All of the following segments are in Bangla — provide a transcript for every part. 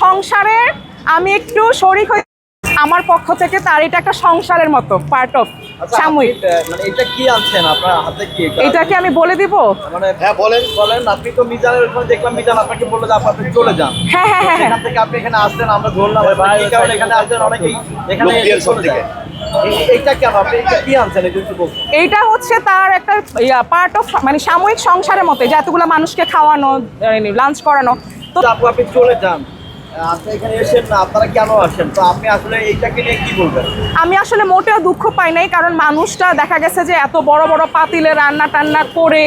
সংসারে আমি একটু শরিক হয়ে আমার পক্ষ থেকে তার এটা একটা সংসারের মতো পার্ট অফ আচ্ছা, সাময়িক। মানে এটা কি আনছেন? আপনার হাতে কি এটা? এটা কি আমি বলে দিব? মানে হ্যাঁ বলেন। বলেন আপনি তো মিজানের ওখানে দেখলাম মিজান আপনাকে বলল যে আপনি চলে যান। হ্যাঁ হ্যাঁ হ্যাঁ হ্যাঁ থেকে আপনি এখানে আসলেন আমরা ধরলাম ভাই কি কারণে এখানে আসলেন? অনেকেই এখানে সব থেকে। এইটা কেন? আপনি এটা কি আনছেন? এই একটু বলুন। এইটা হচ্ছে তার একটা পার্ট অফ মানে সাময়িক সংসারের মতো যে এতগুলো মানুষকে খাওয়ানো লাঞ্চ করানো। তো তো আপনি চলে যান। আমি আসলে মোটেও দুঃখ পাই নাই, কারণ মানুষটা দেখা গেছে যে এত বড় বড় পাতিলে রান্না টান্না করে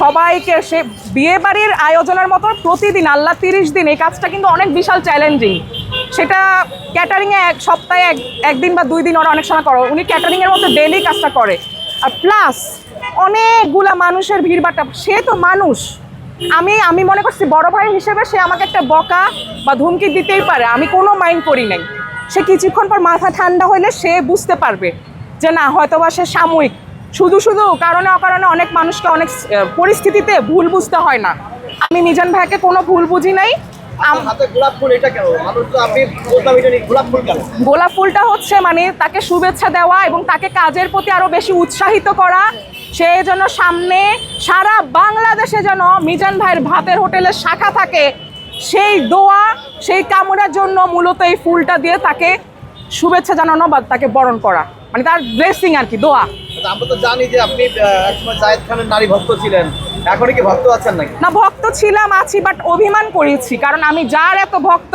সবাইকে সে বিয়ে বাড়ির আয়োজনের মতো প্রতিদিন, আল্লাহ তিরিশ দিন, এই কাজটা কিন্তু অনেক বিশাল চ্যালেঞ্জিং সেটা ক্যাটারিংয়ে এক সপ্তাহে এক, একদিন বা দুই দিন ওরা অনেক সময় করে, উনি ক্যাটারিংয়ের মধ্যে ডেলি কাজটা করে। আর প্লাস অনেকগুলা মানুষের ভিড়ভাট্টা সে তো মানুষ। আমি আমি মনে করছি বড় ভাই হিসেবে সে আমাকে একটা বকা বা ধুমকি দিতেই পারে। আমি কোনো মাইন্ড করি নাই। সে কিছুক্ষণ পর মাথা ঠান্ডা হইলে সে বুঝতে পারবে যে না, হয়তোবা সে সাময়িক। শুধু শুধু কারণে, অকারণে অনেক মানুষকে অনেক পরিস্থিতিতে ভুল বুঝতে হয় না। আমি মিজান ভাইকে কোনো ভুল বুঝি নাই। গোলাপ ফুলটা হচ্ছে মানে তাকে শুভেচ্ছা দেওয়া এবং তাকে কাজের প্রতি আরও বেশি উৎসাহিত করা। সে যেন সামনে সারা বাংলাদেশে যেন মিজান ভাইয়ের ভাতের হোটেলের শাখা থাকে সেই দোয়া সেই কামনার জন্য মূলত এই ফুলটা দিয়ে তাকে শুভেচ্ছা জানানো বা তাকে বরণ করা। মানে তার ব্লেসিং আর কি দোয়া। আচ্ছা, আমরা তো জানি যে আপনি একসময় জায়েদ খানের নারী ভক্ত ছিলেন। এখনই কি ভক্ত আছেন নাকি? না, ভক্ত ছিলাম, আছি বাট অভিমান করেছি, কারণ আমি যার এত ভক্ত,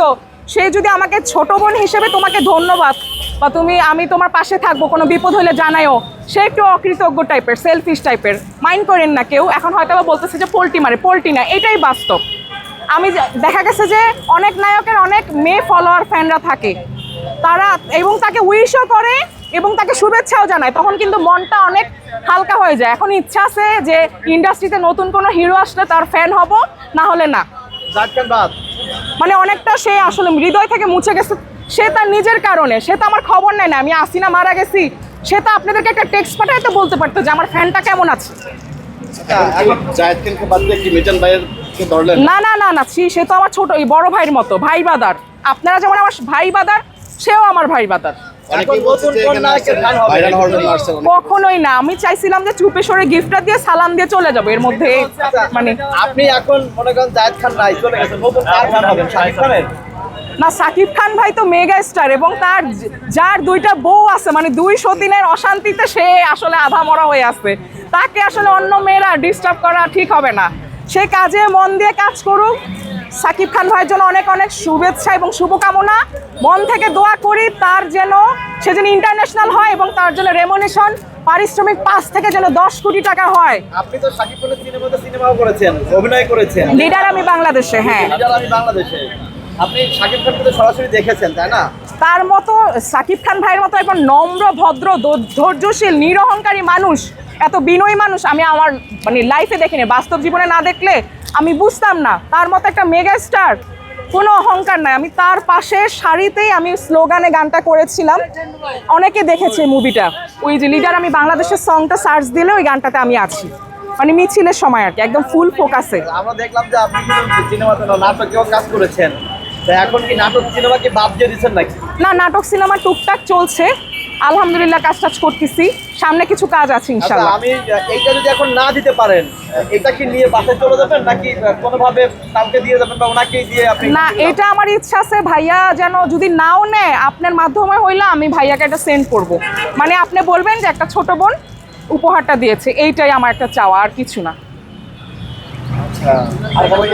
সে যদি আমাকে ছোট বোন হিসেবে তোমাকে ধন্যবাদ, বা তুমি, আমি তোমার পাশে থাকব, কোনো বিপদ হলে জানাইও সে একটু অকৃতজ্ঞ টাইপের সেলফিশ টাইপের মাইন্ড করেন না কেউ, এখন হয়তো বা বলতেছে যে পোল্টি মারে পোল্টি না, এটাই বাস্তব। আমি দেখা গেছে যে অনেক নায়কের অনেক মেয়ে ফলোয়ার ফ্যানরা থাকে। তারা, এবং তাকে উইশও করে এবং তাকে শুভেচ্ছাও জানায় তখন কিন্তু মনটা অনেক হালকা হয়ে যায়। এখন ইচ্ছা আছে যে ইন্ডাস্ট্রিতে নতুন কোনো হিরো আসলে তার ফ্যান হব না হলে না। মানে অনেকটা সে আসলে হৃদয় থেকে মুছে গেছে। সে তার নিজের কারণে সে তো আমার খবর নেয় না। আমি আসিনা মারা গেছি। সে তো আপনাদেরকে একটা টেক্সট পাঠায় তো বলতে পারতো যে আমার ফ্যানটা কেমন আছে। ধরলেন? না না না না সে তো আমার ছোট বড় ভাইয়ের মতো ভাই বাদার। আপনারা যেমন আমার ভাই বাদার সেও আমার ভাই বাদার। কখনোই না। আমি চাইছিলাম যে চুপে সরে গিফটটা দিয়ে সালাম দিয়ে চলে যাব। এর মধ্যে মানে আপনি এখন মনে করেন জায়েদ খান নাই চলে গেছেন নতুন কার গান হবেন শাহিদ খানের। না সাকিব খান ভাই তো মেগা স্টার এবং তার যার দুইটা বউ আছে মানে দুই সতীনের অশান্তিতে সে আসলে আধা মরা হয়ে আছে। তাকে আসলে অন্য মেয়েরা ডিস্টার্ব করা ঠিক হবে না। সে কাজে মন দিয়ে কাজ করুক সাকিব খান ভাইয়ের জন্য অনেক অনেক শুভেচ্ছা এবং শুভকামনা। মন থেকে দোয়া করি তার যেন সে যেন ইন্টারন্যাশনাল হয় এবং তার জন্য রেমোনেশন পারিশ্রমিক পাঁচ থেকে যেন দশ কোটি টাকা হয়। আপনি তো শাকিব খানের সিনেমাতে সিনেমাও করেছেন অভিনয় করেছেন। লিডার আমি বাংলাদেশে হ্যাঁ। লিডার আমি বাংলাদেশে। আপনি শাকিব খানকে তো সরাসরি দেখেছেন তাই না? তার মতো সাকিব খান ভাইয়ের মতো একজন নম্র ভদ্র ধৈর্যশীল নিরহংকারী মানুষ এত বিনয়ী মানুষ আমি আমার মানে লাইফে দেখিনি। বাস্তব জীবনে না দেখলে আমি বুঝতাম না। তার মতো একটা মেগা স্টার কোনো অহংকার নাই। আমি তার পাশে সারিতেই আমি স্লোগানে গানটা করেছিলাম। অনেকে দেখেছে মুভিটা ওই যে লিডার আমি বাংলাদেশের সংটা সার্চ দিলে ওই গানটাতে আমি আছি। মানে মিছিলের সময় আর কি একদম ফুল ফোকাসে আমরা দেখলাম যে আপনি সিনেমাতে নাটকেও কাজ করেছেন। এখন কি নাটক সিনেমাকে বাদ দিয়ে দিচ্ছেন নাকি? না নাটক সিনেমা টুকটাক চলছে। আলহামদুলিল্লাহ কাজ টাজ করতেছি। সামনে কিছু কাজ আছে আচ্ছা আমি এইটা যদি এখন না দিতে পারেন এটা কি নিয়ে বাসায় চলে যাবেন নাকি কোনোভাবে কাউকে দিয়ে যাবেন বা ওনাকেই দিয়ে আপনি না এটা আমার ইচ্ছা আছে ভাইয়া যেন যদি নাও নেয় আপনার মাধ্যমে হইলে আমি ভাইয়াকে এটা সেন্ড করব। মানে আপনি বলবেন যে একটা ছোট বোন উপহারটা দিয়েছে এইটাই আমার একটা চাওয়া আর কিছু না। সবাই